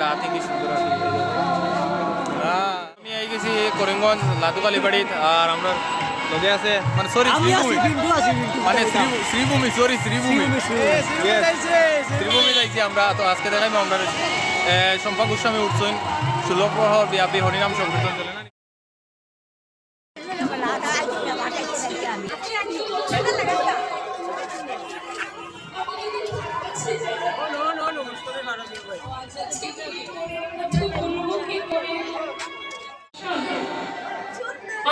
রাতে থেকে সুন্দর আমি এই গেছি করিমগঞ্জ লাতুকালি বাড়িত আর আমরা লগে আছে মানে সরি মানে শ্রী- শ্রীভূমি সরি শ্রীভূমি। শ্রীভূমি, যাইছি আমরা তো আজকে দেখাইবো আমরা শম্পা গোস্বামী উঠছেন ষোলো প্রহর ব্যাপী হরিনাম সংকীর্তন চলে না?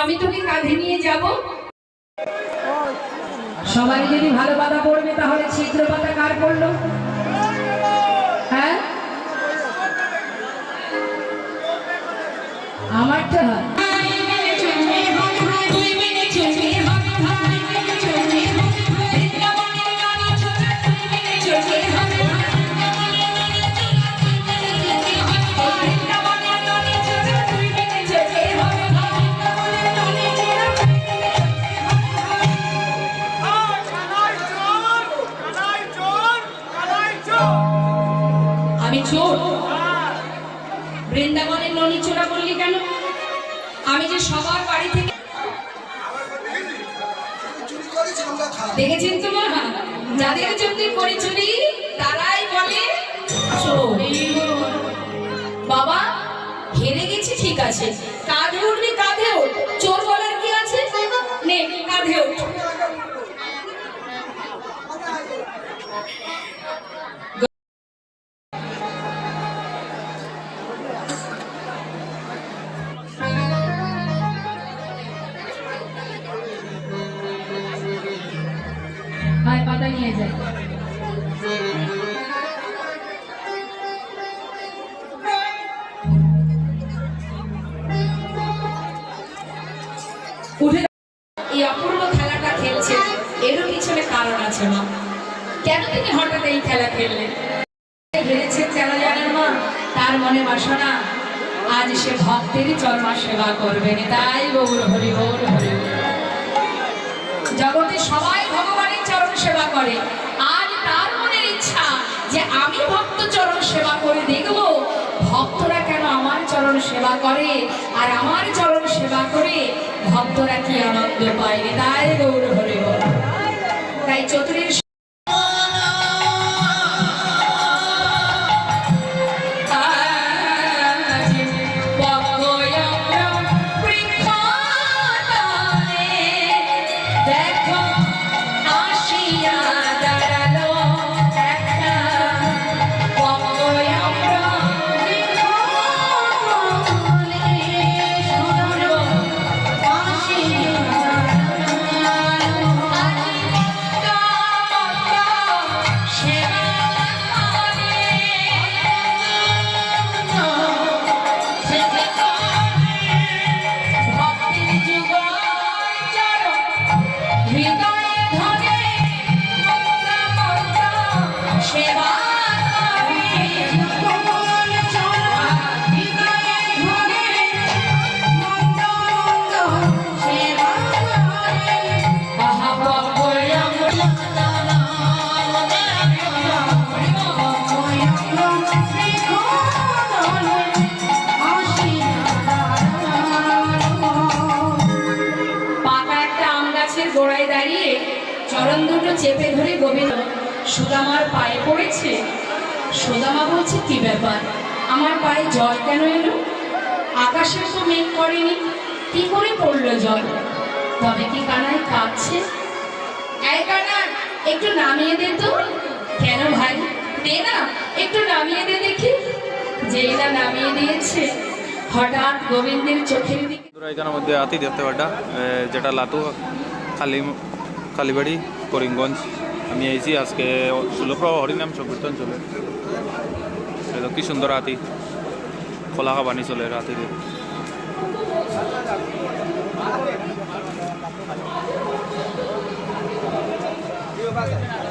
আমি তোকে কাঁধে নিয়ে যাব। সবাই যদি ভালো পাতা পড়বে তাহলে ছিদ্র পাতা কার পড়ল? হ্যাঁ? আমারটা আমি চোর। বৃন্দাবনের ননি চোরা করলি কেন? আমি যে সবার বাড়ি থেকে দেখেছেন তো মা? যাদের জন্য করে তারাই বলে বাবা, হেরে গেছি, ঠিক আছে। কাঁধে উঠবি কাঁধে উঠ। চোর বলার কি আছে? কাঁধে উঠ। পাতা নিয়ে উঠে এই অপূর্ব খেলাটা খেলছে। এরও পিছনে কারণ আছে, মা। কেন তিনি হঠাৎ এই খেলা খেললেন? হেরেছেন জানেন, মা? তার মনে বাসনা। আজ সে ভক্তেরই চর্মা সেবা করবেন তাই গৌর হরি গৌর হরি। জগতে সবাই ভগবানের চরণ সেবা করে। আর তার মনের ইচ্ছা যে আমি ভক্ত চরণ সেবা করে দেখব, ভক্তরা কেন আমার চরণ সেবা করে? আর আমার চরণ সেবা করে ভক্তরা কি আনন্দ পায়? তাই গৌর হরে তাই চতুরের চরণ দুটো চেপে ধরে গোবিন্দ, সুদামার পায়ে পড়েছে। সুদামা বলছে, কি ব্যাপার? আমার পায়ে জল কেন এলো? আকাশে তো মেঘ করেনি। কি করে পড়ল জল? তবে কি কানায় কাঁদছে এই কানা, একটু নামিয়ে দে তো। কেন ভাই? দে না, একটু নামিয়ে দে দেখি। যেই না নামিয়ে দিয়েছে, হঠাৎ গোবিন্দের চোখের দিকে এখানের মধ্যে আতি পাটা যেটা লাতু কালী কালীবাড়ি, করিমগঞ্জ। আমি আইছি আজকে ষোলো হরিনাম সংকীর্তন চলে এটা কি সুন্দর রাতি খোলা বানি চলে রাতিতে বাজার